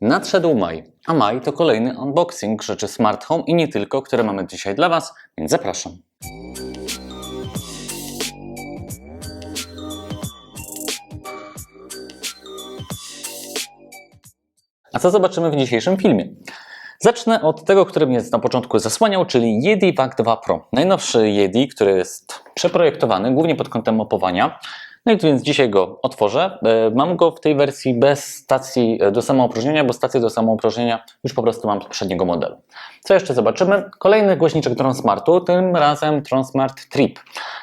Nadszedł maj, a maj to kolejny unboxing rzeczy Smart Home i nie tylko, które mamy dzisiaj dla Was, więc zapraszam. A co zobaczymy w dzisiejszym filmie? Zacznę od tego, który mnie na początku zasłaniał, czyli Yeti Vac 2 Pro. Najnowszy Yeti, który jest przeprojektowany głównie pod kątem mopowania. No i więc dzisiaj go otworzę. E, Mam go w tej wersji bez stacji e, do samoopróżnienia, bo stację do samoopróżnienia już po prostu mam z poprzedniego modelu. Co jeszcze zobaczymy? Kolejny głośniczek Tronsmartu, tym razem Tronsmart Trip,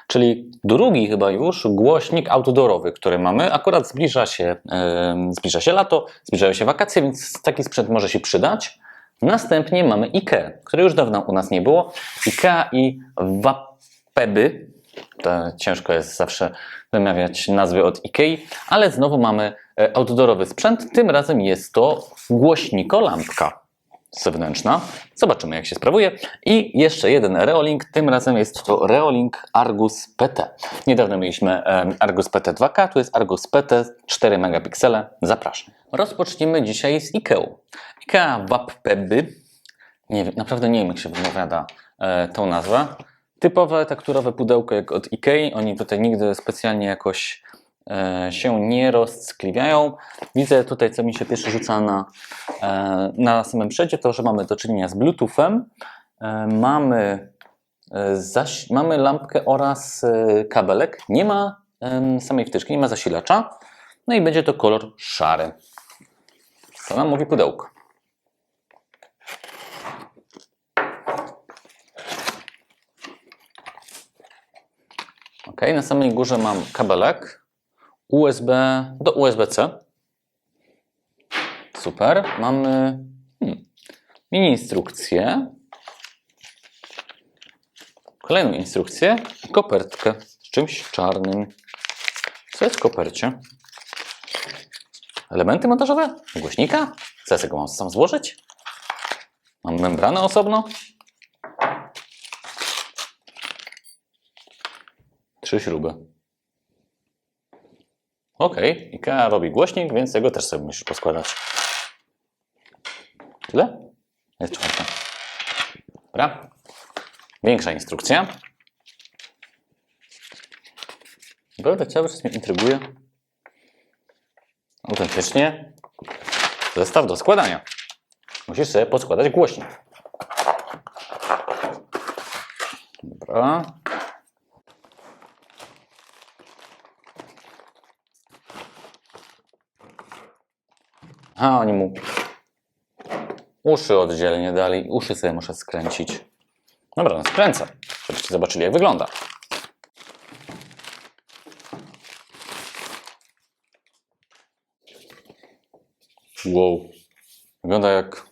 czyli drugi chyba już głośnik outdoorowy, który mamy. Akurat zbliża się, e, zbliża się lato, zbliżają się wakacje, więc taki sprzęt może się przydać. Następnie mamy IKEA, której już dawno u nas nie było. IKEA i Wapeby. To ciężko jest zawsze wymawiać nazwy od IKEA, ale znowu mamy e, outdoorowy sprzęt. Tym razem jest to głośniko-lampka zewnętrzna. Zobaczymy jak się sprawuje. I jeszcze jeden Reolink, tym razem jest to Reolink Argus PT. Niedawno mieliśmy Argus PT 2K, tu jest Argus PT 4 megapiksele. Zapraszam. Rozpoczniemy dzisiaj z IKEA. IKEA Wappeby. Nie wiem, naprawdę nie wiem jak się wypowiada e, tą nazwę. Typowe tekturowe pudełko jak od IKEA. Oni tutaj nigdy specjalnie jakoś e, się nie rozckliwiają. Widzę tutaj, co mi się pierwsze rzuca na, e, na samym przodzie, to, że mamy do czynienia z Bluetoothem. E, mamy, e, zaś, mamy lampkę oraz e, kabelek. Nie ma em, samej wtyczki, nie ma zasilacza. No i będzie to kolor szary. Co nam mówi pudełko? Ok, na samej górze mam kabelek USB do USB-C. Super. Mamy hmm, mini instrukcję. Kolejną instrukcję. Kopertkę z czymś czarnym. Co jest w kopercie? Elementy montażowe? Głośnika? Co ja mam sam złożyć? Mam membranę osobno? Trzy śruby. Okej, IKEA robi głośnik, więc tego też sobie musisz poskładać. Tyle? Jest czwarta. Dobra. Większa instrukcja. Naprawdę cały czas mnie intryguje. Autentycznie. Zestaw do składania. Musisz sobie podskładać głośnik. Dobra. A, oni mu uszy oddzielnie dali. Uszy sobie muszę skręcić. Dobra, no skręcę, żebyście zobaczyli jak wygląda. Wow. Wygląda jak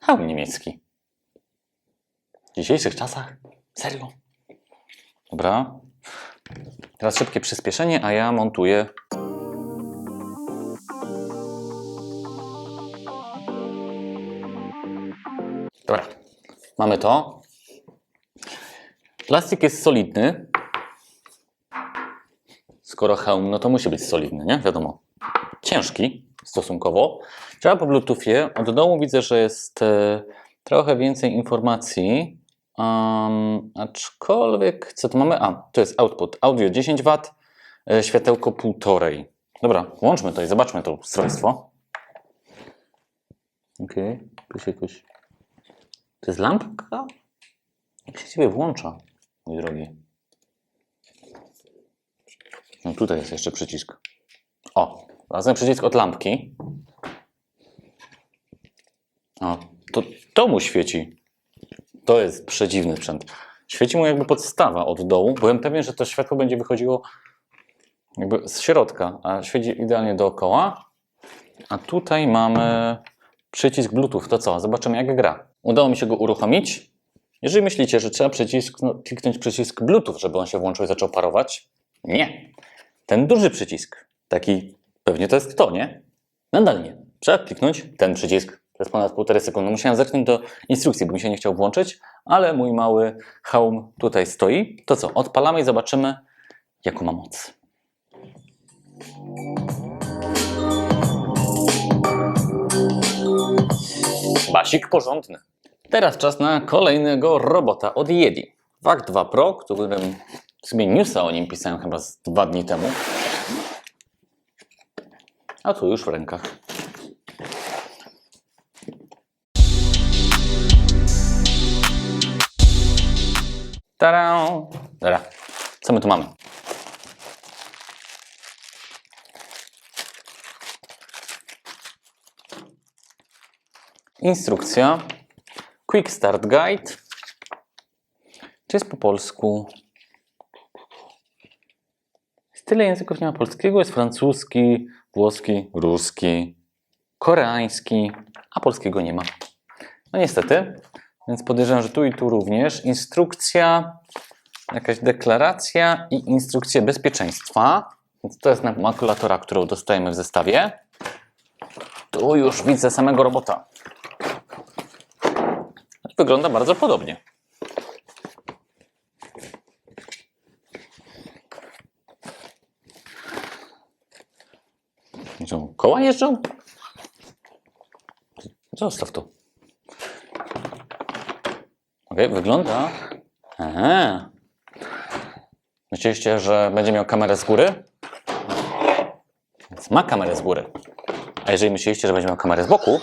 hełm niemiecki. W dzisiejszych czasach? Serio? Dobra. Teraz szybkie przyspieszenie, a ja montuję Dobra, mamy to. Plastik jest solidny. Skoro hełm, no to musi być solidny, nie? Wiadomo. Ciężki stosunkowo. Działa po Bluetoothie. Od dołu widzę, że jest e, trochę więcej informacji. Um, aczkolwiek, co tu mamy? A, to jest output. Audio 10 W, e, światełko 1,5. Dobra, włączmy to i zobaczmy to ustrojstwo. Okej, okay. tu się jakoś to jest lampka? Jak się ciebie włącza, mój drogi? No tutaj jest jeszcze przycisk. O, razem przycisk od lampki. O, to, to mu świeci. To jest przedziwny sprzęt. Świeci mu jakby podstawa od dołu. Byłem pewien, że to światło będzie wychodziło jakby z środka, a świeci idealnie dookoła. A tutaj mamy przycisk Bluetooth. To co? Zobaczymy jak gra. Udało mi się go uruchomić. Jeżeli myślicie, że trzeba przycisk, no, kliknąć przycisk Bluetooth, żeby on się włączył i zaczął parować, nie. Ten duży przycisk, taki pewnie to jest to, nie? Nadal nie. Trzeba kliknąć ten przycisk przez ponad półtorej sekundy. Musiałem zerknąć do instrukcji, bo mi się nie chciał włączyć, ale mój mały hełm tutaj stoi. To co? Odpalamy i zobaczymy, jaką ma moc. Szmasik porządny. Teraz czas na kolejnego robota od Yeti. Wag 2 Pro, którym sobie newsa o nim pisałem chyba z dwa dni temu. A tu już w rękach. Tada! Dobra, co my tu mamy? Instrukcja. Quick Start Guide. Czy jest po polsku? Z tyle języków nie ma polskiego. Jest francuski, włoski, ruski, koreański, a polskiego nie ma. No niestety. Więc podejrzewam, że tu i tu również. Instrukcja, jakaś deklaracja i instrukcje bezpieczeństwa. Więc to jest makulatura, którą dostajemy w zestawie. Tu już widzę samego robota. Wygląda bardzo podobnie. Co, koła jeżdżą? Zostaw to. Ok, wygląda. Aha. Myśleliście, że będzie miał kamerę z góry? Więc ma kamerę z góry. A jeżeli myśleliście, że będzie miał kamerę z boku,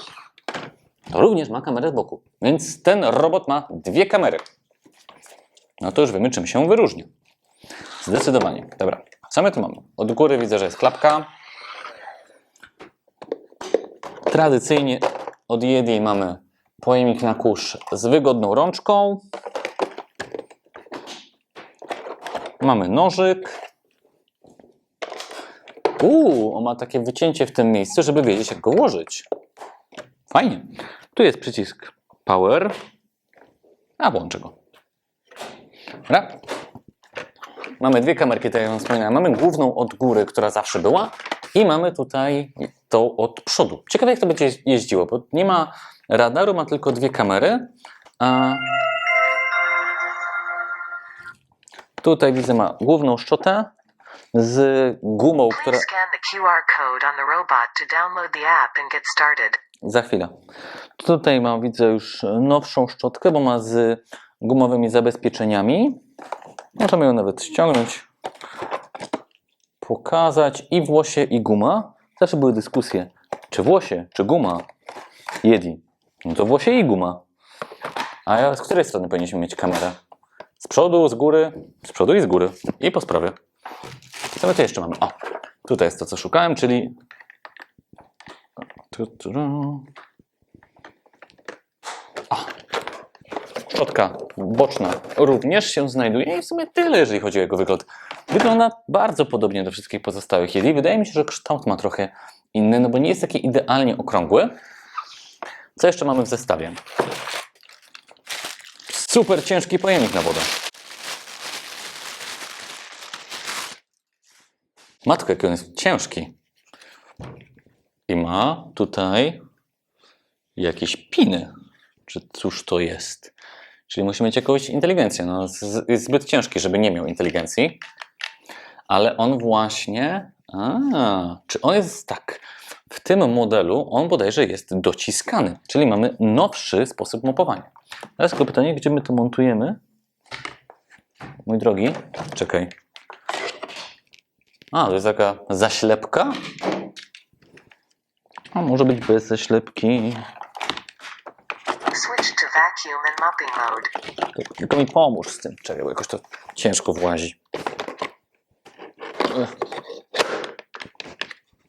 to również ma kamerę z boku. Więc ten robot ma dwie kamery. No to już wiemy, czym się wyróżnia. Zdecydowanie. Dobra, co my tu mamy? Od góry widzę, że jest klapka. Tradycyjnie od Yeti mamy pojemnik na kurz z wygodną rączką. Mamy nożyk. Uuu, on ma takie wycięcie w tym miejscu, żeby wiedzieć, jak go włożyć. Fajnie. Tu jest przycisk Power. A włączę go. Dobra. Mamy dwie kamerki, tak jak wam wspominałem. Mamy główną od góry, która zawsze była i mamy tutaj tą od przodu. Ciekawe jak to będzie jeździło, bo nie ma radaru, ma tylko dwie kamery. A tutaj widzę ma główną szczotę z gumą, która... Za chwilę. Tutaj mam, widzę już nowszą szczotkę, bo ma z gumowymi zabezpieczeniami. Możemy ją nawet ściągnąć, pokazać i włosie i guma. Zawsze były dyskusje, czy włosie, czy guma. Jedi. No to włosie i guma. A ja, z której strony powinniśmy mieć kamerę? Z przodu, z góry, z przodu i z góry. I po sprawie. Co my tu jeszcze mamy? O, tutaj jest to, co szukałem, czyli. O. Szczotka boczna również się znajduje i w sumie tyle, jeżeli chodzi o jego wygląd. Wygląda bardzo podobnie do wszystkich pozostałych Yeti. Wydaje mi się, że kształt ma trochę inny, no bo nie jest taki idealnie okrągły. Co jeszcze mamy w zestawie? Super ciężki pojemnik na wodę. Matko, jaki on jest ciężki. I ma tutaj jakieś piny. Czy cóż to jest? Czyli musi mieć jakąś inteligencję. No, jest zbyt ciężki, żeby nie miał inteligencji. Ale on właśnie. A, czy on jest tak? W tym modelu on bodajże jest dociskany, czyli mamy nowszy sposób mopowania. Teraz tylko pytanie, gdzie my to montujemy? Mój drogi, czekaj. A, to jest taka zaślepka? A może być bez zaślepki. Vacuum and mopping mode. Tylko mi pomóż z tym. Czekaj, bo jakoś to ciężko włazi.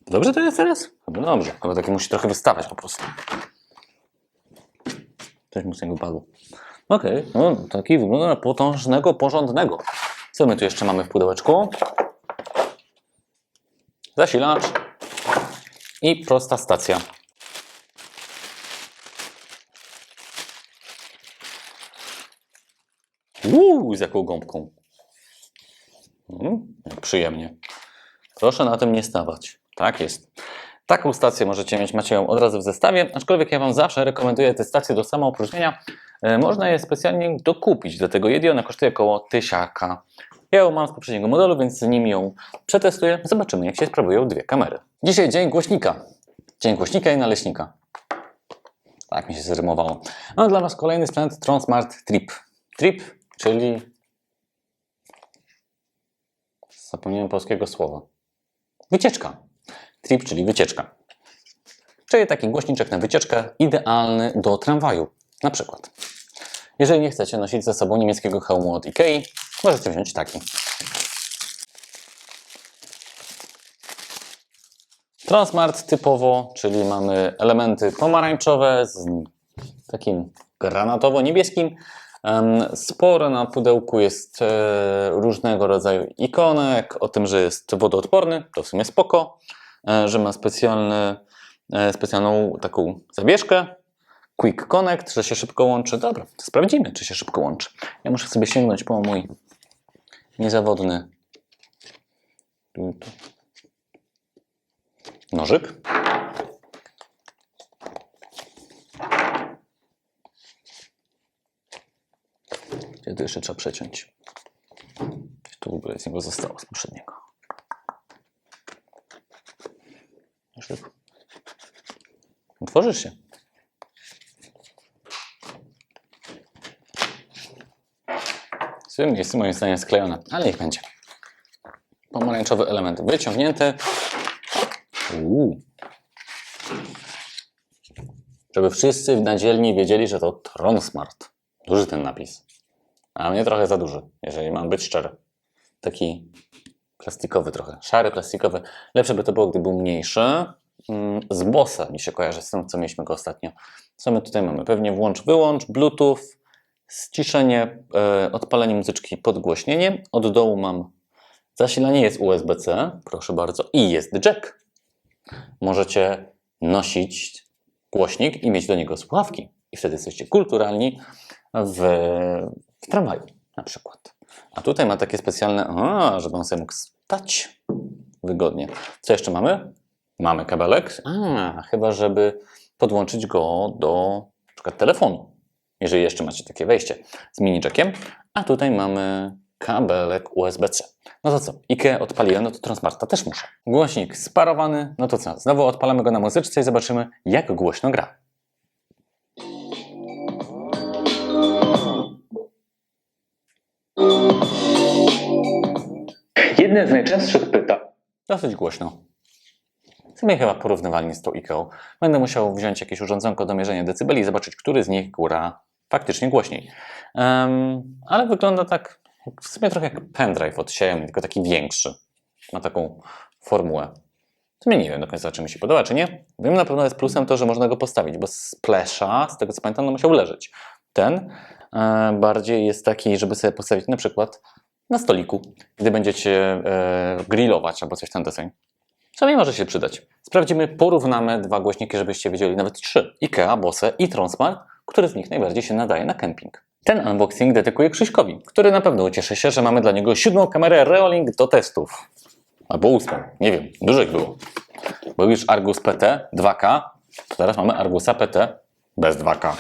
Dobrze to jest teraz? Chyba dobrze. Chyba taki musi trochę wystawać po prostu. Coś mu z niego padło. Okej, no taki wygląda na potężnego, porządnego. Co my tu jeszcze mamy w pudełeczku? Zasilacz i prosta stacja. Uuu, z jaką gąbką. Mm, przyjemnie. Proszę na tym nie stawać. Tak jest. Taką stację możecie mieć, macie ją od razu w zestawie, aczkolwiek ja Wam zawsze rekomenduję te stacje do samoopróżnienia. E, Można je specjalnie dokupić do tego Yeti, ona kosztuje około tysiaka. Ja ją mam z poprzedniego modelu, więc z nim ją przetestuję. Zobaczymy, jak się sprawują dwie kamery. Dzisiaj dzień głośnika. Dzień głośnika i naleśnika. Tak mi się zrymowało. Mam dla Was kolejny sprzęt Transmart Trip. Trip, czyli... Zapomniałem polskiego słowa. Wycieczka. Trip, czyli wycieczka. Czyli taki głośniczek na wycieczkę, idealny do tramwaju, na przykład. Jeżeli nie chcecie nosić ze sobą niemieckiego hełmu od Ikei, możecie wziąć taki. Transmart typowo, czyli mamy elementy pomarańczowe z takim granatowo-niebieskim. Sporo na pudełku jest e, różnego rodzaju ikonek o tym, że jest wodoodporny, to w sumie spoko, e, że ma specjalny, e, specjalną taką zawieszkę, Quick Connect, że się szybko łączy. Dobra, to sprawdzimy, czy się szybko łączy. Ja muszę sobie sięgnąć po mój niezawodny nożyk. To jeszcze trzeba przeciąć? Tu w ogóle z niego zostało z poprzedniego. Nożyk. Otworzysz się. W tym miejscu moim zdaniem sklejone, ale niech będzie. Pomarańczowy element wyciągnięty. Uuu. Żeby wszyscy na dzielni wiedzieli, że to Tronsmart. Duży ten napis. A mnie trochę za duży, jeżeli mam być szczery. Taki plastikowy trochę, szary, plastikowy. Lepsze by to było, gdyby był mniejszy. Mm, Z Bossa mi się kojarzy z tym, co mieliśmy go ostatnio. Co my tutaj mamy? Pewnie włącz, wyłącz, Bluetooth, ściszenie, e, odpalenie muzyczki, podgłośnienie. Od dołu mam zasilanie, jest USB-C, proszę bardzo, i jest jack. Możecie nosić głośnik i mieć do niego słuchawki. I wtedy jesteście kulturalni w, w tramwaju na przykład. A tutaj ma takie specjalne, a, żeby on sobie mógł stać wygodnie. Co jeszcze mamy? Mamy kabelek, a, chyba żeby podłączyć go do na przykład telefonu jeżeli jeszcze macie takie wejście z mini jackiem. A tutaj mamy kabelek USB-C. No to co? IKEA odpaliłem, no to Transmarta też muszę. Głośnik sparowany, no to co? Znowu odpalamy go na muzyczce i zobaczymy, jak głośno gra. Jedne z najczęstszych pytań. Dosyć głośno. W sumie chyba porównywalnie z tą IKEA. Będę musiał wziąć jakieś urządzonko do mierzenia decybeli i zobaczyć, który z nich gra faktycznie głośniej. Em, ale wygląda tak w sumie trochę jak pendrive od Xiaomi, tylko taki większy. Ma taką formułę. W sumie nie wiem do końca, czy mi się podoba, czy nie. Wiem na pewno jest plusem to, że można go postawić, bo Splasha, z tego co pamiętam, no musiał leżeć. Ten e, bardziej jest taki, żeby sobie postawić na przykład na stoliku, gdy będziecie e, grillować albo coś tam deseń. Co mi może się przydać? Sprawdzimy, porównamy dwa głośniki, żebyście wiedzieli nawet trzy. IKEA, Bose i Tronsmart, który z nich najbardziej się nadaje na camping. Ten unboxing dedykuję Krzyśkowi, który na pewno ucieszy się, że mamy dla niego siódmą kamerę Reolink do testów. Albo ósmą, nie wiem, dużo ich było. Był już Argus PT 2K, to teraz mamy Argusa PT bez 2K.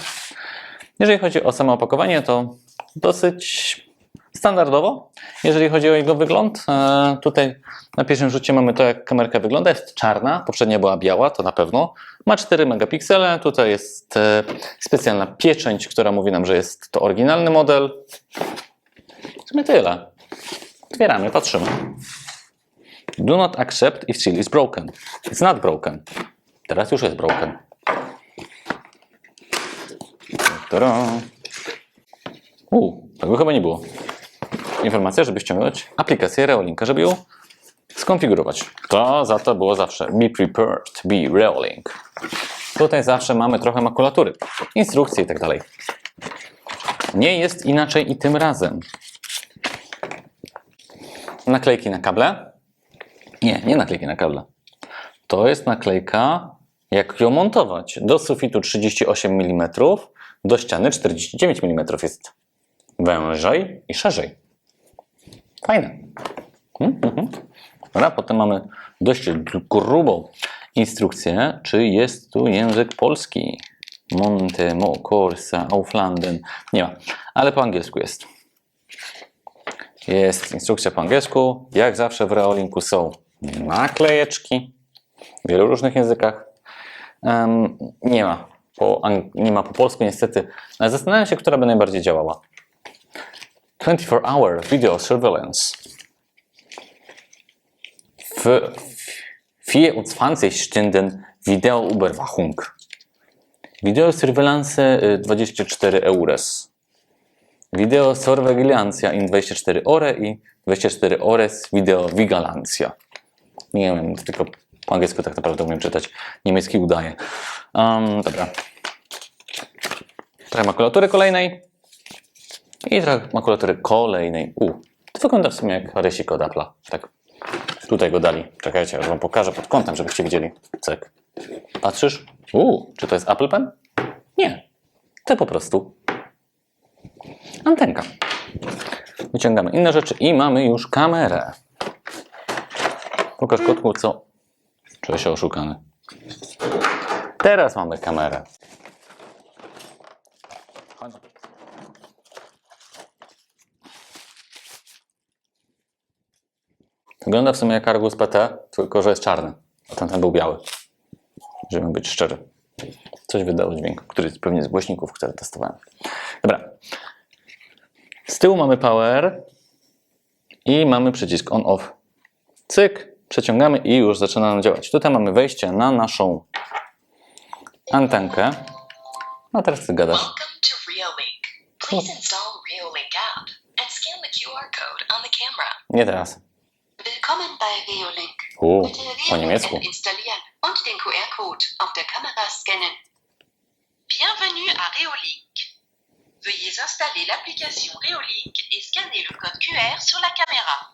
Jeżeli chodzi o samo opakowanie, to dosyć standardowo, jeżeli chodzi o jego wygląd. E, tutaj na pierwszym rzucie mamy to, jak kamerka wygląda. Jest czarna, poprzednia była biała, to na pewno. Ma 4 megapiksele. Tutaj jest e, specjalna pieczęć, która mówi nam, że jest to oryginalny model. W sumie tyle. Otwieramy, patrzymy. Do not accept if seal is broken. It's not broken. Teraz już jest broken. Ta-da. U, tego chyba nie było. Informacja, żeby ściągnąć aplikację Reolinka, żeby ją skonfigurować. To za to było zawsze be prepared, be Reolink. Tutaj zawsze mamy trochę makulatury, instrukcje i tak dalej. Nie jest inaczej i tym razem. Naklejki na kable? Nie, nie naklejki na kable. To jest naklejka, jak ją montować. Do sufitu 38 mm, do ściany 49 mm jest wężej i szerzej. Fajne. Mhm, mhm. Dobra, potem mamy dość grubą instrukcję, czy jest tu język polski. Monte, Mo, Corsa, Auflanden. Nie ma, ale po angielsku jest. Jest instrukcja po angielsku. Jak zawsze w Reolinku są naklejeczki w wielu różnych językach. Em, nie ma Po, nie ma po polsku niestety, zastanawiam się, która by najbardziej działała. 24 Hour Video Surveillance. W 24 Stunden Videoüberwachung. Video Surveillance y, 24 Eures. Video Surveillance in 24 Ore i 24 Ores Video Vigilancia. Nie wiem, tylko po angielsku tak naprawdę umiem czytać. Niemiecki udaje. Um, dobra. Trochę makulatury kolejnej. I trochę makulatury kolejnej. U, to wygląda w sumie jak rysik od Apple'a. Tak. Tutaj go dali. Czekajcie, aż wam pokażę pod kątem, żebyście widzieli. Cyk. Patrzysz? U, czy to jest Apple Pen? Nie. To po prostu antenka. Wyciągamy inne rzeczy i mamy już kamerę. Pokaż kotku, co... Czuję się oszukany. Teraz mamy kamerę. Chodź. Wygląda w sumie jak Argus PT, tylko że jest czarny. A tamten był biały. Żeby być szczery. Coś wydało dźwięk, który jest pewnie z głośników, które testowałem. Dobra. Z tyłu mamy power i mamy przycisk on-off. Cyk, przeciągamy i już zaczyna nam działać. Tutaj mamy wejście na naszą antenkę. No teraz ty gadasz. Nie teraz. Willkommen bei Reolink. U, Bitte po niemiecku. Installieren und den QR-Code auf der Kamera scannen. Bienvenue à Reolink. Veuillez installer l'application Reolink et scanner le code QR sur la caméra.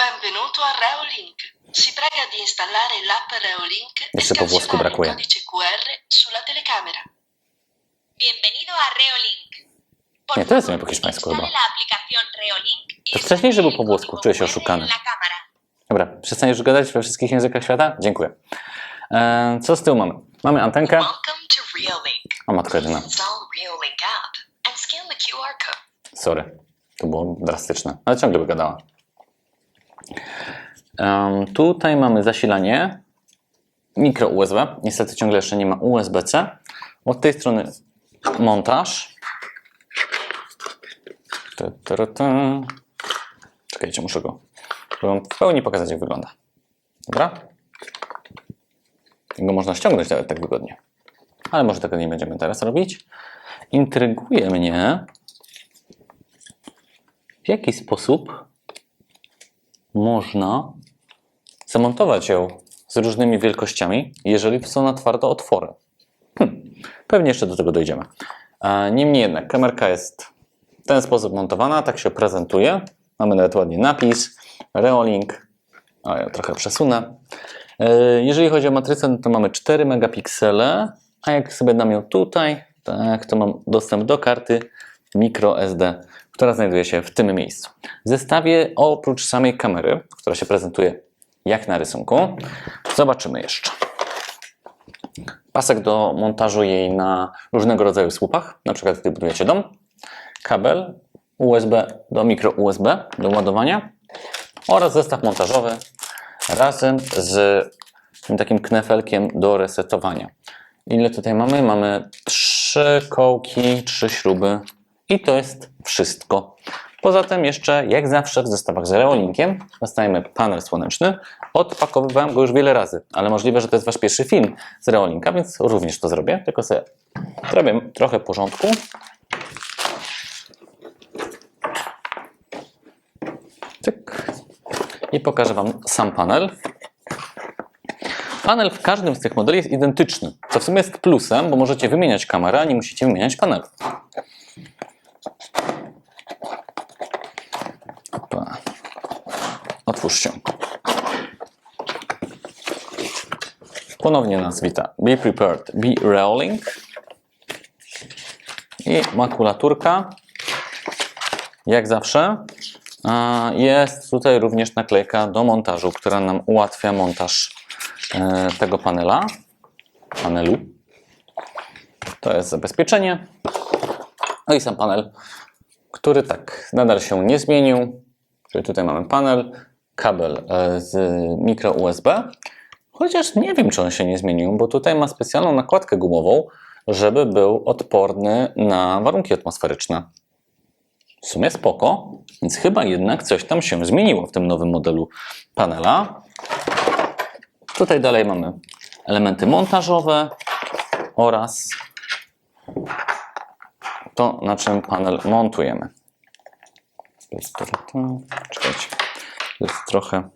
Benvenuto a Reolink. Si prega di installare l'app Reolink e scansionare il codice QR sulla telecamera. Bienvenido a Reolink. Nie, to jest favor, po hiszpańsku chyba. To wcześniejszy był po włosku, czuję się oszukany. Dobra, przestaniesz gadać we wszystkich językach świata? Dziękuję. E, co z tyłu mamy? Mamy antenkę. O matko jedyna. Sorry. To było drastyczne, ale ciągle by gadała. Em, tutaj mamy zasilanie mikro USB. Niestety ciągle jeszcze nie ma USB-C. Od tej strony montaż. Tu, tu, tu. Czekajcie, muszę go wam w pełni pokazać, jak wygląda. Dobra? Go można ściągnąć nawet tak wygodnie. Ale może tego nie będziemy teraz robić. Intryguje mnie, w jaki sposób można zamontować ją z różnymi wielkościami, jeżeli są na twardo otwory. Hm, pewnie jeszcze do tego dojdziemy. Niemniej jednak, kamerka jest w ten sposób montowana, tak się prezentuje. Mamy nawet ładnie napis, Reolink. A ja trochę przesunę. E, Jeżeli chodzi o matrycę, to mamy 4 megapiksele, a jak sobie dam ją tutaj, tak, to mam dostęp do karty microSD, która znajduje się w tym miejscu. W zestawie oprócz samej kamery, która się prezentuje jak na rysunku, zobaczymy jeszcze pasek do montażu jej na różnego rodzaju słupach, na przykład gdy budujecie dom, kabel USB do mikro USB do ładowania oraz zestaw montażowy razem z takim knefelkiem do resetowania. Ile tutaj mamy? Mamy trzy kołki, trzy śruby i to jest wszystko. Poza tym jeszcze, jak zawsze w zestawach z Reolinkiem, dostajemy panel słoneczny. Odpakowywałem go już wiele razy, ale możliwe, że to jest Wasz pierwszy film z Reolinka, więc również to zrobię, tylko sobie zrobię trochę porządku. Cyk. I pokażę Wam sam panel. Panel w każdym z tych modeli jest identyczny, co w sumie jest plusem, bo możecie wymieniać kamerę, a nie musicie wymieniać panelu. Opa. Otwórz się. Ponownie nas wita. Be prepared. Be rolling. I makulaturka. Jak zawsze. Jest tutaj również naklejka do montażu, która nam ułatwia montaż e, tego panela. Panelu. To jest zabezpieczenie. No i sam panel, który tak nadal się nie zmienił. Czyli tutaj mamy panel, kabel e, z mikro USB, Chociaż nie wiem, czy on się nie zmienił, bo tutaj ma specjalną nakładkę gumową, żeby był odporny na warunki atmosferyczne. W sumie spoko, więc chyba jednak coś tam się zmieniło w tym nowym modelu panela. Tutaj dalej mamy elementy montażowe oraz to, na czym panel montujemy. Czekajcie, to jest trochę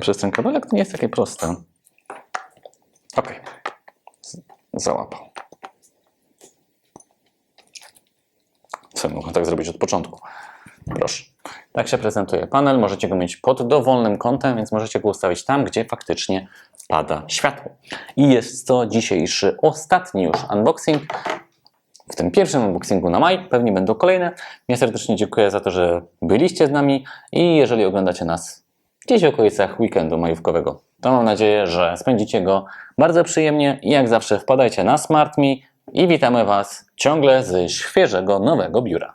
przez ten kabelek to nie jest takie proste. Ok, załapał. Co mogę tak zrobić od początku? Proszę. Tak się prezentuje panel. Możecie go mieć pod dowolnym kątem, więc możecie go ustawić tam, gdzie faktycznie pada światło. I jest to dzisiejszy ostatni już unboxing. W tym pierwszym unboxingu na maj pewnie będą kolejne. Ja serdecznie dziękuję za to, że byliście z nami i jeżeli oglądacie nas gdzieś w okolicach weekendu majówkowego, to mam nadzieję, że spędzicie go bardzo przyjemnie i jak zawsze wpadajcie na SmartMe i witamy Was ciągle ze świeżego nowego biura.